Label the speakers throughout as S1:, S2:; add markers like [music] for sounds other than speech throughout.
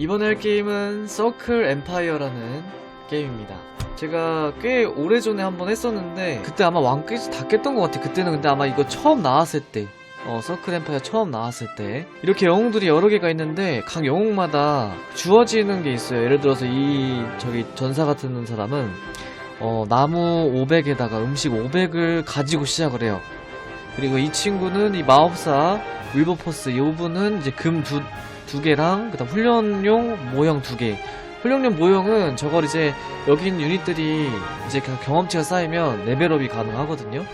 S1: 이번에 할 게임은 서클 엠파이어라는 게임입니다. 제가 꽤 오래전에 한번 했었는데 그때 아마 왕까지 다 깼던 것 같아. 그때는 근데 아마 이거 처음 나왔을 때 어, 서클 엠파이어 처음 나왔을 때 이렇게 영웅들이 여러 개가 있는데 각 영웅마다 주어지는 게 있어요. 예를 들어서 이 저기 전사 같은 사람은 어, 나무 500에다가 음식 500을 가지고 시작을 해요. 그리고 이 친구는 이 마법사 윌버포스 이 분은 이제 금 두 두 개랑 그다음 훈련용 모형 두 개. 훈련용 모형은 저걸 이제 여기 있는 유닛들이 이제 그 경험치가 쌓이면 레벨업이 가능하거든요.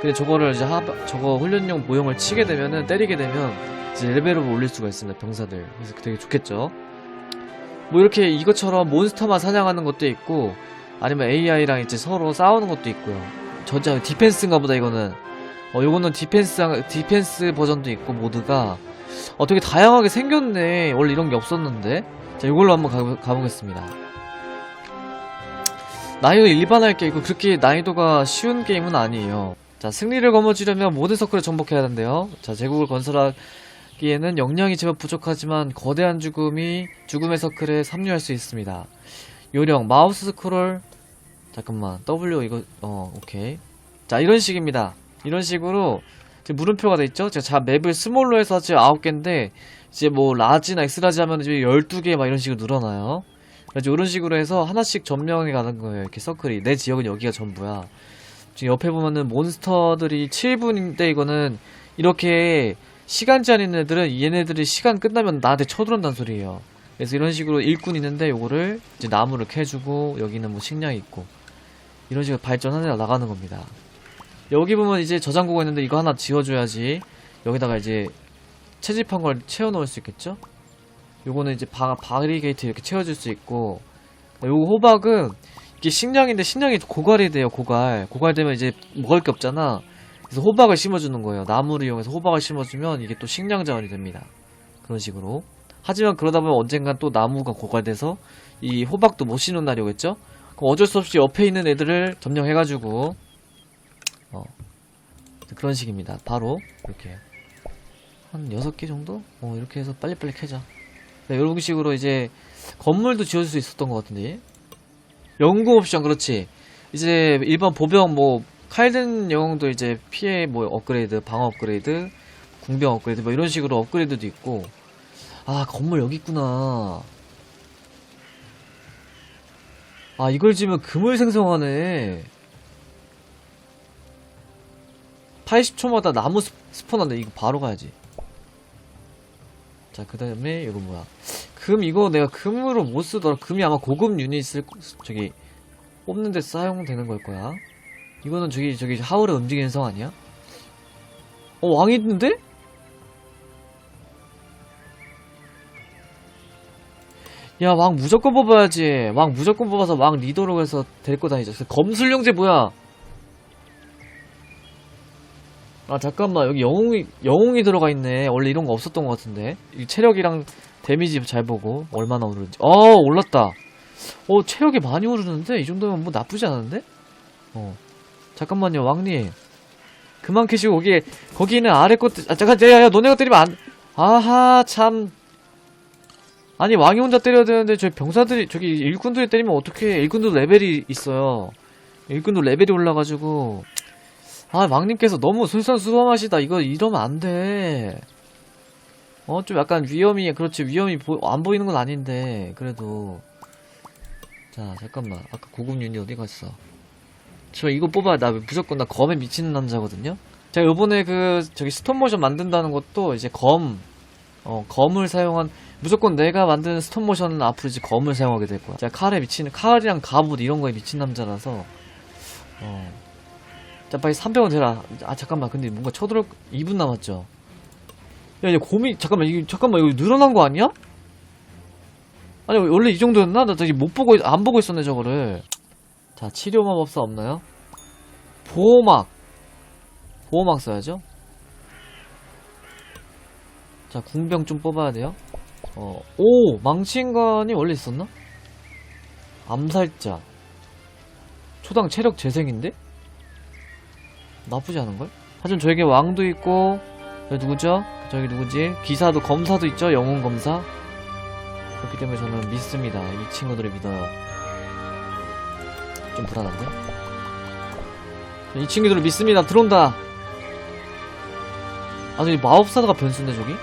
S1: 근데 저거를 이제 하, 저거 훈련용 모형을 치게 되면은 때리게 되면 이제 레벨업을 올릴 수가 있습니다 병사들. 그래서 되게 좋겠죠. 뭐 이렇게 이것처럼 몬스터만 사냥하는 것도 있고 아니면 AI랑 이제 서로 싸우는 것도 있고요. 전자 디펜스인가 보다 이거는. 어 요거는 디펜스 디펜스 버전도 있고 모드가 어 되게 다양하게 생겼네. 원래 이런 게 없었는데. 자, 이걸로 한번 가, 가보겠습니다. 난이도 일반할 게 있고 그렇게 난이도가 쉬운 게임은 아니에요. 자, 승리를 거머쥐려면 모든 서클을 정복해야 하는데요. 자, 제국을 건설하기에는 역량이 제법 부족하지만 거대한 죽음이 죽음의 서클에 합류할 수 있습니다. 요령, 마우스 스크롤, 잠깐만, W 이거, 어, 오케이. 자, 이런 식입니다. 이런 식으로 물음표가 돼 있죠? 제가 자, 맵을 스몰로 해서 지금 9개인데 이제 뭐 라지나 엑스라지 하면 이제 12개 막 이런 식으로 늘어나요. 그래서 이런 식으로 해서 하나씩 점령해 가는 거예요. 이렇게 서클이. 내 지역은 여기가 전부야. 지금 옆에 보면은 몬스터들이 7분인데 이거는 이렇게 시간 제한 애들은 얘네들이 시간 끝나면 나한테 쳐들어온다는 소리예요. 그래서 이런 식으로 일꾼 있는데 요거를 이제 나무를 캐주고 여기는 뭐 식량이 있고 이런 식으로 발전하려 나가는 겁니다. 여기 보면 이제 저장고가 있는데 이거 하나 지워줘야지. 여기다가 이제 채집한 걸 채워 넣을 수 있겠죠? 요거는 이제 바, 바리게이트 이렇게 채워줄 수 있고. 요거 호박은 이게 식량인데 식량이 고갈이 돼요 고갈. 고갈되면 이제 먹을 게 없잖아. 그래서 호박을 심어주는 거예요. 나무를 이용해서 호박을 심어주면 이게 또 식량 자원이 됩니다. 그런 식으로. 하지만 그러다 보면 언젠간 또 나무가 고갈돼서 이 호박도 못 심는 날이 오겠죠? 그럼 어쩔 수 없이 옆에 있는 애들을 점령해가지고 어 그런 식입니다 바로 이렇게 한 6개 정도? 어, 이렇게 해서 빨리빨리 캐자. 네, 이런 식으로 이제 건물도 지어줄 수 있었던 것 같은데. 연구 옵션, 그렇지. 이제 일반 보병, 뭐, 칼든 영웅도 이제 피해 뭐 업그레이드, 방어 업그레이드, 궁병 업그레이드, 뭐 이런 식으로 업그레이드도 있고. 아, 건물 여기 있구나. 아, 이걸 지면 금을 생성하네. 80초마다 나무 스- 스폰한다. 이거 바로 가야지. 자, 그 다음에, 이거 뭐야. 금, 이거 내가 금으로 못 쓰더라. 금이 아마 고급 유닛 쓸, 저기, 뽑는데 사용되는 걸 거야. 이거는 저기, 저기, 하울의 움직이는 성 아니야? 어, 왕이 있는데? 야, 왕 무조건 뽑아야지. 왕 무조건 뽑아서 왕 리더로 해서 데리고 다니자. 검술령제 뭐야? 아 잠깐만 여기 영웅이 영웅이 들어가 있네. 원래 이런 거 없었던 것 같은데. 이 체력이랑 데미지 잘 보고 얼마나 오르는지. 어 올랐다. 어 체력이 많이 오르는데? 이 정도면 뭐 나쁘지 않은데? 어. 잠깐만요 왕님. 그만 캐시고 거기에 거기는 아래 것들 아 잠깐 야야 너네가 때리면 안 아하 참. 아니 왕이 혼자 때려야 되는데 저기 병사들이 저기 일꾼들이 때리면 어떻게 일꾼도 레벨이 있어요. 일꾼도 레벨이 올라가지고 아, 왕님께서 너무 솔선수범하시다. 이거 이러면 안 돼. 어, 좀 약간 위험이, 그렇지. 위험이 보, 안 보이는 건 아닌데. 그래도. 자, 잠깐만. 아까 고급 유닛 어디 갔어? 저 이거 뽑아야 나 무조건 나 검에 미치는 남자거든요? 제가 요번에 그, 저기 스톤 모션 만든다는 것도 이제 검, 어, 검을 사용한, 무조건 내가 만드는 스톤 모션은 앞으로 이제 검을 사용하게 될 거야. 제가 칼에 미치는, 칼이랑 갑옷 이런 거에 미친 남자라서, 어. 자 빨리 300원 대라. 아 잠깐만. 근데 뭔가 쳐들어 2분 남았죠? 야 이제 곰이 잠깐만. 이거 잠깐만. 이거 늘어난 거 아니야? 아니 원래 이 정도였나? 나 저기 못 보고 있- 안 보고 있었네 저거를. 자 치료 마법사 없나요? 보호막. 보호막 써야죠? 자 궁병 좀 뽑아야 돼요. 어 오! 망치인간이 원래 있었나? 암살자. 초당 체력 재생인데? 나쁘지 않은걸? 하지만 저에게 왕도 있고 여기 누구죠? 저기 누구지? 기사도 검사도 있죠? 영웅 검사 그렇기 때문에 저는 믿습니다. 이 친구들을 믿어요. 좀 불안한데? 이 친구들을 믿습니다. 들어온다. 아, 저기 마법사다가 변수인데, 저기?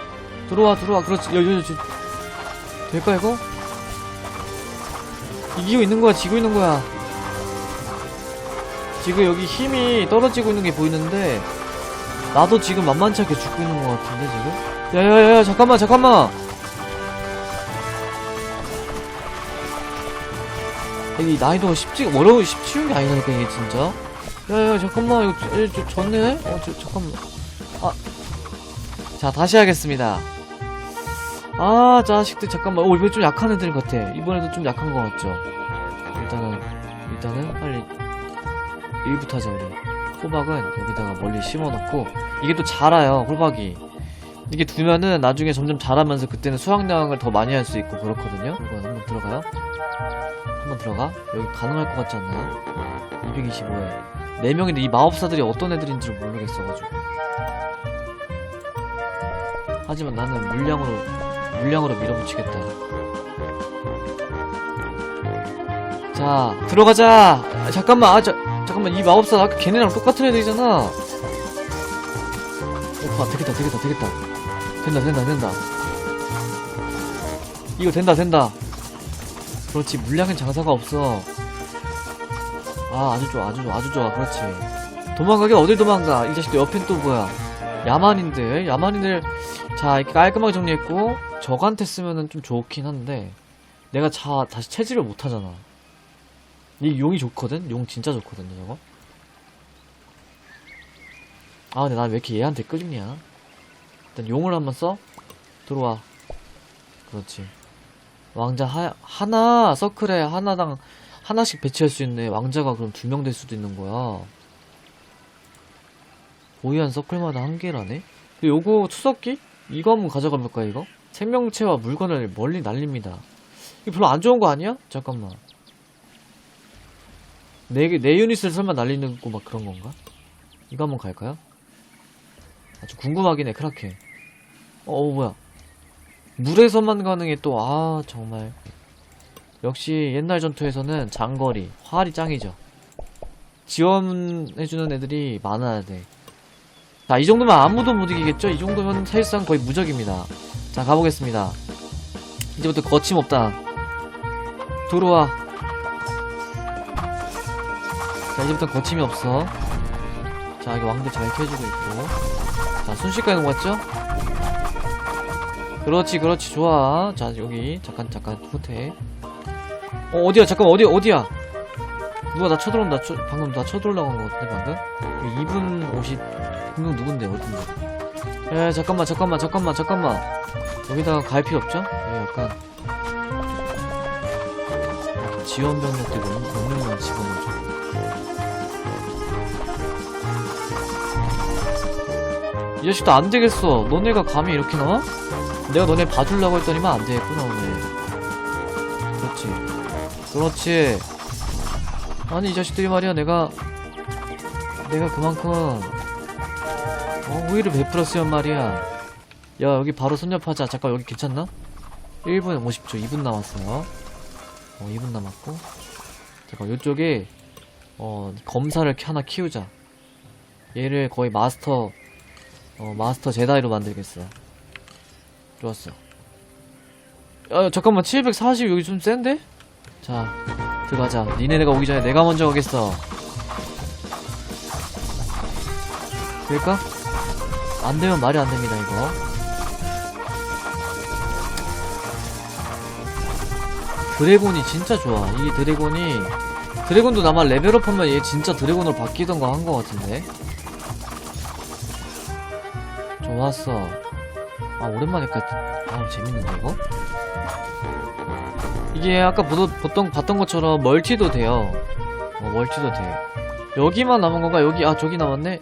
S1: 들어와, 들어와. 그렇지. 여, 여, 여, 저, 될까, 이거? 이기고 있는 거야, 지고 있는 거야. 지금 여기 힘이 떨어지고 있는 게 보이는데, 나도 지금 만만치 않게 죽고 있는 것 같은데, 지금? 야야야, 잠깐만, 잠깐만! 이게 난이도가 쉽지, 어려워, 쉽, 쉬운 게 아니라니까, 이게 진짜. 야야, 잠깐만, 이거, 저, 에, 저, 졌네? 어, 저, 잠깐만. 아. 자, 다시 하겠습니다. 아, 자식들, 잠깐만. 오, 이거 좀 약한 애들 같아. 이번에도 좀 약한 것 같죠? 일단은, 일단은, 빨리, 1부터 하자, 우리. 호박은 여기다가 멀리 심어놓고, 이게 또 자라요, 호박이. 이게 두면은 나중에 점점 자라면서 그때는 수확량을 더 많이 할 수 있고 그렇거든요? 이거 한번 들어가요? 한번 들어가? 여기 가능할 것 같지 않나요? 225에. 4명인데 이 마법사들이 어떤 애들인지 모르겠어가지고. 하지만 나는 물량으로, 물량으로 밀어붙이겠다. 자, 들어가자! 아, 잠깐만, 아, 자, 잠깐만, 이 마법사 아까 걔네랑 똑같은 애들이잖아. 오빠, 되겠다, 되겠다, 되겠다. 된다, 된다, 된다. 이거 된다, 된다. 그렇지, 물량엔 장사가 없어. 아, 아주 좋아, 아주 좋아, 아주 좋아, 그렇지. 도망가게 어딜 도망가? 이 자식들 옆엔 또 뭐야? 야만인들, 야만인들, 자, 이렇게 깔끔하게 정리했고, 저한테 쓰면은 좀 좋긴 한데, 내가 자, 다시 체질을 못 하잖아. 이 용이 좋거든? 용 진짜 좋거든요, 저거. 아, 근데 난 왜 이렇게 얘한테 끌리냐? 일단 용을 한번 써? 들어와. 그렇지. 왕자 하, 하나, 서클에 하나당 하나씩 배치할 수 있네. 왕자가 그럼 두 명 될 수도 있는 거야. 보유한 서클마다 한 개라네? 근데 요거 투석기? 이거 한번 가져가 볼까, 이거? 생명체와 물건을 멀리 날립니다. 이거 별로 안 좋은 거 아니야? 잠깐만. 내, 내 유닛을 설마 날리는 거 막 그런 건가? 이거 한번 갈까요? 아주 궁금하긴 해, 크라켄. 어, 어, 뭐야. 물에서만 가능해, 또, 아, 정말. 역시 옛날 전투에서는 장거리, 활이 짱이죠. 지원해주는 애들이 많아야 돼. 자, 이 정도면 아무도 못 이기겠죠? 이 정도면 사실상 거의 무적입니다. 자, 가보겠습니다. 이제부터 거침없다. 들어와. 자, 이제부터 거침이 없어. 자, 여기 왕들 잘 캐주고 있고. 자, 순식간에 넘어갔죠? 그렇지, 그렇지, 좋아. 자, 여기, 잠깐, 잠깐, 후퇴. 어, 어디야, 잠깐, 어디, 어디야? 누가 나 쳐들어온다, 쳐- 방금 나 쳐들어오려고 한 거 같은데, 방금? 여기 이분 옷이, 분명 누군데, 어딘데? 에, 잠깐만, 잠깐만, 잠깐만, 잠깐만. 여기다가 갈 필요 없죠? 예, 약간. 지원 병력들 몇 명만 집어넣어줘. 이 자식도 안 되겠어. 너네가 감히 이렇게 나와? 내가 너네 봐주려고 했더니만 안 되겠구나, 오늘. 그렇지. 그렇지. 아니, 이 자식들이 말이야, 내가, 내가 그만큼, 어, 우위를 베풀었으면 말이야. 야, 여기 바로 선nhập하자. 잠깐, 여기 괜찮나? 1분 50초, 2분 남았어요. 어, 2분 남았고. 잠깐, 요쪽에, 어, 검사를 하나 키우자. 얘를 거의 마스터, 어, 마스터 제다이로 만들겠어. 좋았어. 야, 잠깐만, 740 여기 좀 센데? 자, 들어가자. 니네가 오기 전에 내가 먼저 가겠어. 될까? 안 되면 말이 안 됩니다, 이거. 드래곤이 진짜 좋아. 이 드래곤이, 드래곤도 아마 레벨업 하면 얘 진짜 드래곤으로 바뀌던가 한 것 같은데. 좋았어. 아, 오랜만에 까 아, 재밌는데, 이거? 이게 아까 보도, 보통 봤던 것처럼 멀티도 돼요. 어, 멀티도 돼. 여기만 남은 건가? 여기, 아, 저기 남았네?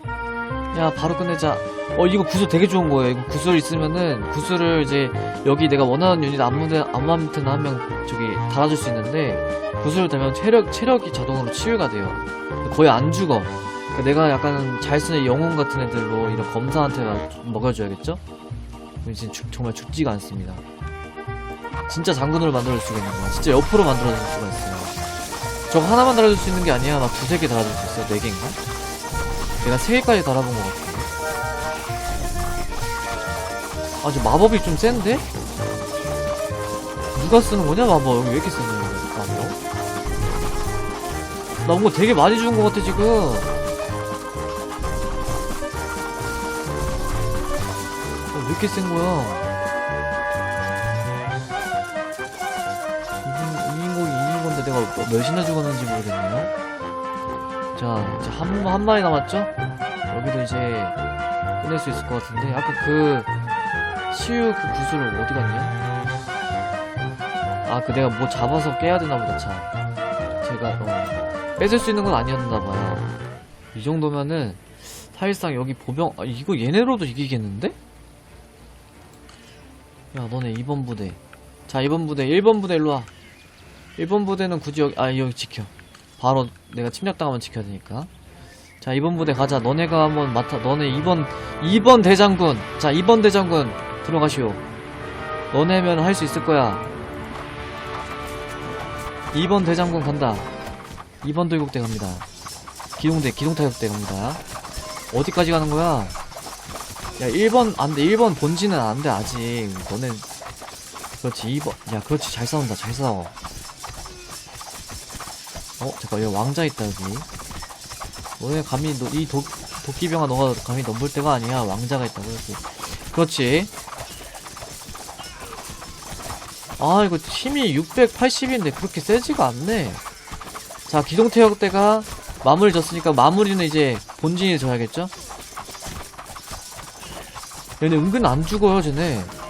S1: 야, 바로 끝내자. 어, 이거 구슬 되게 좋은 거예요. 이거 구슬 있으면은, 구슬을 이제, 여기 내가 원하는 유닛 아무데, 아무한테나 한 명, 저기, 달아줄 수 있는데, 구슬을 되면 체력, 체력이 자동으로 치유가 돼요. 거의 안 죽어. 그러니까 내가 약간 잘 쓰는 영웅 같은 애들로 이런 검사한테 먹여줘야겠죠? 이제 죽- 정말 죽지가 않습니다. 진짜 장군으로 만들어줄 수가 있는 거야. 진짜 옆으로 만들어줄 수가 있어요. 저거 하나만 달아줄 수 있는 게 아니야. 막 두세 개 달아줄 수 있어. 네 개인가? 내가 세 개까지 달아본 것 같아. 아, 저 마법이 좀 센데? 누가 쓰는 거냐, 마법? 여기 왜 이렇게 쓰냐, 이거, 마법? 나 뭔가 되게 많이 주는 것 같아, 지금. 이렇게 센 거야? 이긴 건데 내가 뭐 몇이나 죽었는지 모르겠네요. 자, 이제 한, 한 마리 남았죠? 여기도 이제 끝낼 수 있을 것 같은데. 아까 그, 시우 그 구슬을 어디 갔냐? 아, 그 내가 뭐 잡아서 깨야 되나 보다, 참. 제가, 어, 뺏을 수 있는 건 아니었나 봐요. 이 정도면은, 사실상 여기 보병, 아, 이거 얘네로도 이기겠는데? 야, 너네 2번 부대. 자, 2번 부대, 1번 부대 일로 와. 1번 부대는 굳이 여기, 아, 여기 지켜. 바로 내가 침략당하면 지켜야 되니까. 자, 2번 부대 가자. 너네가 한번 맡아, 너네 2번, 2번 대장군. 자, 2번 대장군. 들어가시오. 너네면 할 수 있을 거야. 2번 대장군 간다. 2번 돌격대 갑니다. 기동대, 기동타격대 갑니다. 어디까지 가는 거야? 야, 1번, 안 돼. 1번 본진은 안 돼, 아직. 너네, 그렇지, 2번. 야, 그렇지. 잘 싸운다, 잘 싸워. 어, 잠깐, 여기 왕자 있다, 여기. 너네 감히, 너, 이 도, 도끼병아, 너가 감히 넘볼 때가 아니야. 왕자가 있다고, 여기. 그렇지. 아, 이거 힘이 680인데 그렇게 세지가 않네. 자, 기동태역대가 마무리 졌으니까 마무리는 이제 본진이 져야겠죠? 얘네 은근 안 죽어요, 쟤네.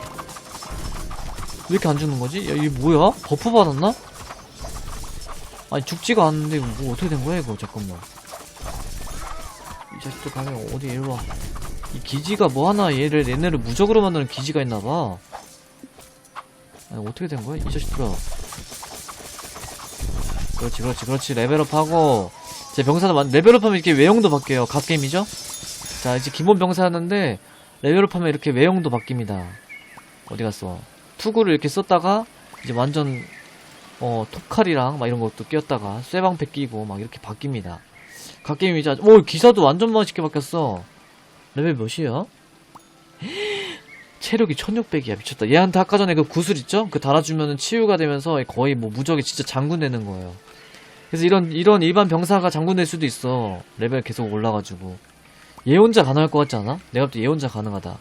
S1: 왜 이렇게 안 죽는 거지? 야, 이게 뭐야? 버프 받았나? 아니, 죽지가 않는데, 뭐 어떻게 된 거야, 이거? 잠깐만. 이 자식들 가면 어디, 일로 와. 이 기지가 뭐 하나 얘를, 얘네를 무적으로 만드는 기지가 있나봐. 아니, 어떻게 된 거야? 이 자식들아. 그렇지, 그렇지, 그렇지. 레벨업하고, 제 병사도 만, 레벨업하면 이렇게 외형도 바뀌어요. 갓게임이죠? 자, 이제 기본 병사였는데, 레벨업하면 이렇게 외형도 바뀝니다. 어디 갔어? 투구를 이렇게 썼다가, 이제 완전, 어, 톱칼이랑 막 이런 것도 끼웠다가, 쇠방패 끼고, 막 이렇게 바뀝니다. 갓게임이자, 오, 기사도 완전 멋있게 바뀌었어. 레벨 몇이야? [gasps] 체력이 1600이야. 미쳤다. 얘한테 아까 전에 그 구슬 있죠? 그 달아주면은 치유가 되면서 거의 뭐 무적이 진짜 장군 되는 거예요. 그래서 이런, 이런 일반 병사가 장군 될 수도 있어. 레벨 계속 올라가지고. 얘 혼자 가능할 것 같지 않아? 내가 볼때얘 혼자 가능하다.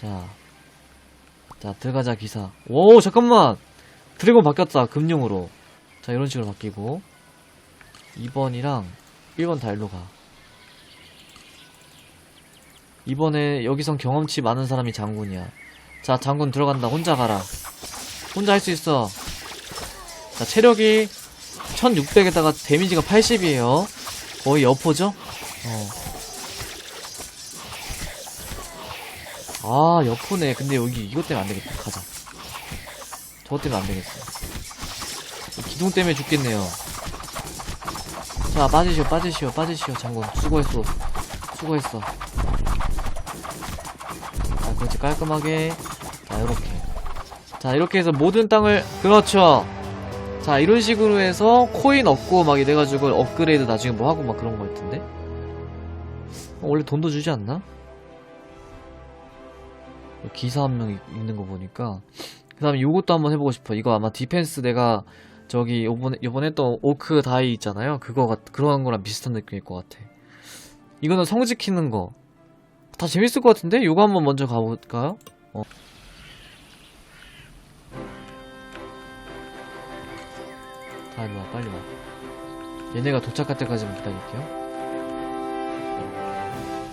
S1: 자. 자, 들어가자, 기사. 오, 잠깐만! 드래곤 바뀌었다, 금융으로. 자, 이런 식으로 바뀌고. 2번이랑 1번 다 일로 가. 이번에 여기선 경험치 많은 사람이 장군이야. 자, 장군 들어간다. 혼자 가라. 혼자 할 수 있어. 자, 체력이 1600에다가 데미지가 80이에요. 거의 여포죠? 어. 아, 여포네. 근데 여기 이것 때문에 안 되겠다. 가자. 저것 때문에 안 되겠어. 이 기둥 때문에 죽겠네요. 자, 빠지시오, 빠지시오, 빠지시오, 장군. 수고했어. 수고했어. 자, 그렇지. 깔끔하게. 자, 이렇게. 자, 이렇게 해서 모든 땅을, 그렇죠. 자, 이런 식으로 해서 코인 얻고 막 이래가지고 업그레이드 나중에 뭐 하고 막 그런 거 같은데? 어, 원래 돈도 주지 않나? 기사 한 명 있는 거 보니까. 그 다음에 요것도 한번 해보고 싶어. 이거 아마 디펜스 내가 저기 요번에, 요번에 했던 오크 다이 있잖아요. 그거 같, 그런 거랑 비슷한 느낌일 것 같아. 이거는 성 지키는 거. 다 재밌을 것 같은데? 요거 한번 먼저 가볼까요? 어. 다 일로 와, 빨리 와. 얘네가 도착할 때까지만 기다릴게요.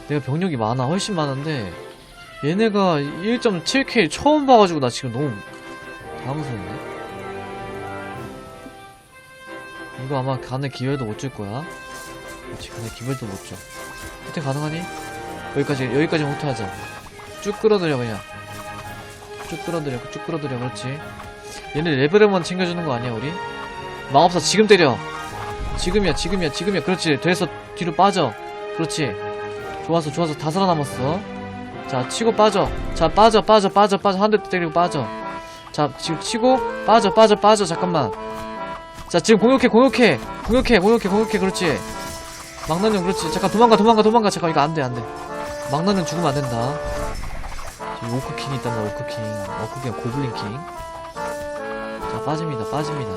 S1: 내가 병력이 많아, 훨씬 많은데, 얘네가 1.7K 처음 봐가지고 나 지금 너무 당황스럽네. 이거 아마 가는 기회도 못 줄 거야. 그렇지, 가는 기회도 못 줘. 후퇴 가능하니? 여기까지, 여기까지 후퇴하자. 쭉 끌어들여, 그냥. 쭉 끌어들여, 쭉 끌어들여, 그렇지. 얘네 레벨업만 챙겨주는 거 아니야, 우리? 마법사 지금 때려. 지금이야, 지금이야, 지금이야. 그렇지. 돼서 뒤로 빠져. 그렇지. 좋았어, 좋았어. 다 살아남았어. 자, 치고 빠져. 자, 빠져, 빠져, 빠져, 빠져. 한 대 때리고 빠져. 자 지금 치고 빠져 빠져 빠져. 잠깐만. 자 지금 공격해 공격해. 공격해 공격해 공격해. 그렇지. 망나뇽 그렇지. 잠깐 도망가 도망가 도망가. 잠깐 이거 안돼 안돼. 망나뇽 죽으면 안 된다. 저기 오크킹이 있단 말이야 오크킹. 오크킹 고블린킹. 자 빠집니다 빠집니다.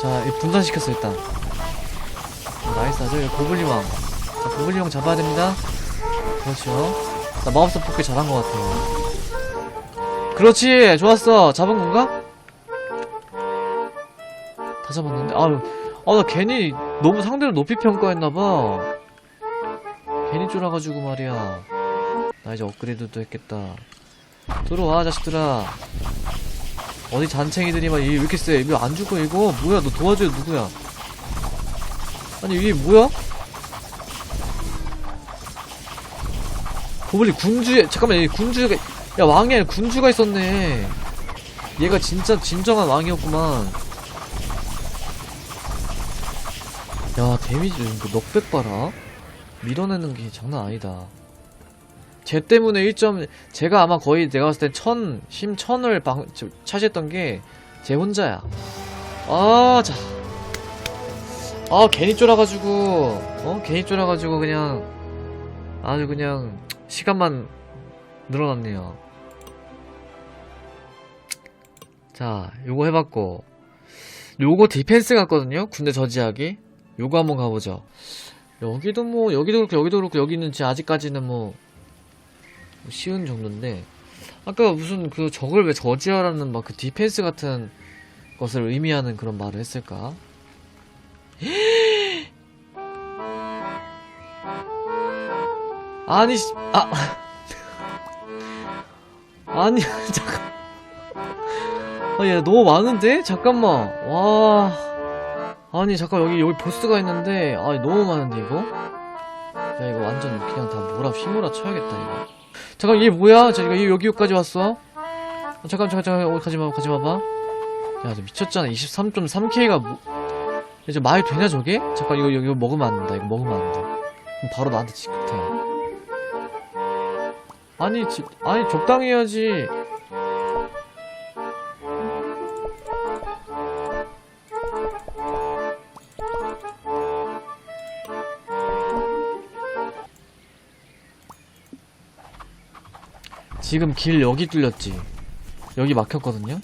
S1: 자 분산시켰어 일단. 어, 나이스. 아주 이거 고블린왕. 자 고블린왕 잡아야 됩니다. 그렇죠. 나 마법사 뽑기 잘한 것 같아요. 그렇지. 좋았어. 잡은 건가? 다 잡았는데? 아유. 아나 괜히 너무 상대를 높이 평가했나봐. 괜히 쫄아가지고 말이야. 나 이제 업그레이드도 했겠다. 들어와 자식들아. 어디 잔챙이들이 막왜 이렇게 세? 이거 안 죽어 이거? 뭐야 너 도와줘요 누구야? 아니 이게 뭐야? 고블린 군주에 잠깐만 이 군주가 야 왕이 아니라 군주가 있었네. 얘가 진짜 진정한 왕이었구만. 야 데미지 이거 넉백 봐라. 밀어내는 게 장난 아니다. 쟤 때문에 1점 제가 아마 거의 내가 봤을 땐 천, 힘 천을 방, 저, 차지했던 게 제 혼자야. 아, 자. 아, 괜히 쫄아가지고, 어? 괜히 쫄아가지고 그냥, 아주 그냥, 시간만 늘어났네요. 자, 요거 해봤고, 요거 디펜스 같거든요? 군대 저지하기? 요거 한번 가보죠. 여기도 뭐, 여기도 그렇고, 여기도 그렇고, 여기는 제 아직까지는 뭐, 쉬운 정도인데 아까 무슨 그 적을 왜 저지하라는 막 그 디펜스 같은 것을 의미하는 그런 말을 했을까? [gasps] 아니 씨, 아 [laughs] 아니 [laughs] 잠깐 아야 너무 많은데 잠깐만 와 아니 잠깐 여기 여기 보스가 있는데 아니 너무 많은데 이거 야 이거 완전 그냥 다 몰아 휘몰아 쳐야겠다 이거 잠깐 얘 뭐야? 자 이거 여기까지 왔어? 어, 잠깐 잠깐 잠깐 어, 가지마 가지마 봐. 야, 너 미쳤잖아. 23.3K가 뭐? 이제 말이 되냐 저게? 잠깐 이거 이거 먹으면 안 된다. 이거 먹으면 안 돼. 그럼 바로 나한테 지급해. 아니 지, 아니 적당히 해야지. 지금 길 여기 뚫렸지. 여기 막혔거든요.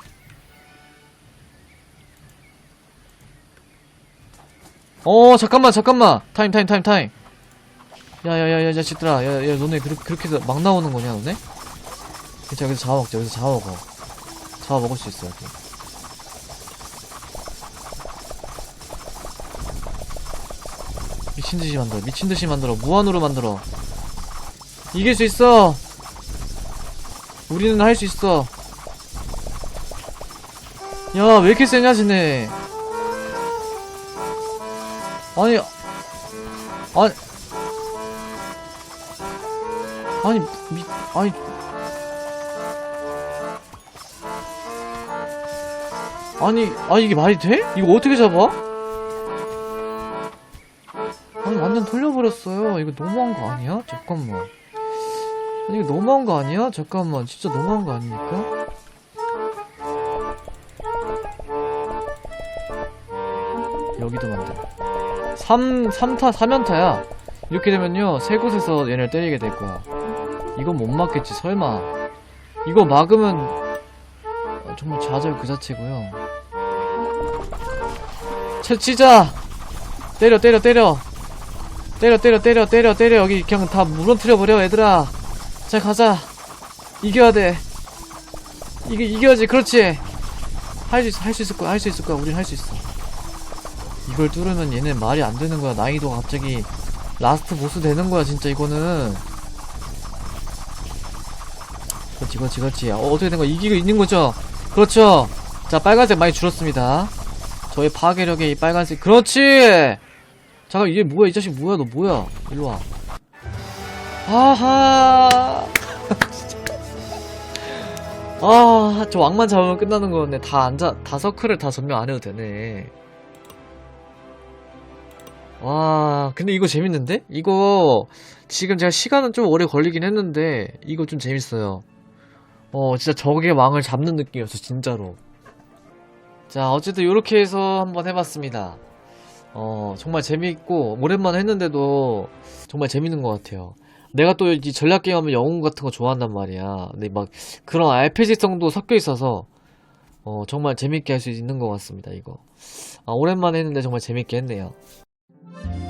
S1: 어 잠깐만 잠깐만. 타임 타임 타임 타임. 야야야야 자식들아. 야야 너네 그렇게 그렇게 막 나오는 거냐 너네? 그치 여기서 잡아먹자. 여기서 잡아먹어. 잡아먹을 수 있어 여기 미친듯이 만들어 미친듯이 만들어. 무한으로 만들어. 이길 수 있어. 우리는 할 수 있어. 야 왜 이렇게 세냐 쟤네 아니 아니 아니 미 아니 아니 아니 이게 말이 돼? 이거 어떻게 잡아? 아니 완전 털려버렸어요 이거 너무한 거 아니야? 잠깐만 아니 이거 너무한 거 아니야? 잠깐만 진짜 너무한 거 아닙니까? 여기도 만들어 3, 3타, 4면타야. 이렇게 되면요. 세 곳에서 얘네를 때리게 될 거야. 이건 못 맞겠지, 설마. 이거 막으면 어, 정말 좌절 그 자체고요. 채치자! 때려, 때려, 때려! 때려, 때려, 때려, 때려, 때려. 여기 그냥 다 무너뜨려버려, 얘들아. 자, 가자. 이겨야 돼. 이겨, 이겨야지. 그렇지. 할 수 있어, 할 수 있을 거야, 할 수 있을 거야. 우린 할 수 있어. 이걸 뚫으면 얘는 말이 안 되는 거야. 난이도가 갑자기 라스트 보스 되는 거야 진짜 이거는. 그렇지 그렇지 그렇지. 어, 어떻게 된 거야? 이기고 있는 거죠? 그렇죠. 자 빨간색 많이 줄었습니다. 저의 파괴력의 이 빨간색. 그렇지! 잠깐 이게 뭐야? 이 자식 뭐야? 너 뭐야? 일로 와. 아하! [laughs] 아, 저 왕만 잡으면 끝나는 거였네. 다 앉아, 다 서클을 다 점령 안 해도 되네. 와, 근데 이거 재밌는데? 이거 지금 제가 시간은 좀 오래 걸리긴 했는데 이거 좀 재밌어요. 어, 진짜 적의 왕을 잡는 느낌이었어, 진짜로. 자, 어쨌든 이렇게 해서 한번 해봤습니다. 어, 정말 재밌고 오랜만에 했는데도 정말 재밌는 것 같아요. 내가 또 이 전략 게임 하면 영웅 같은 거 좋아한단 말이야. 근데 막 그런 RPG성도 섞여 있어서 어, 정말 재밌게 할 수 있는 것 같습니다, 이거. 아, 오랜만에 했는데 정말 재밌게 했네요. Bye.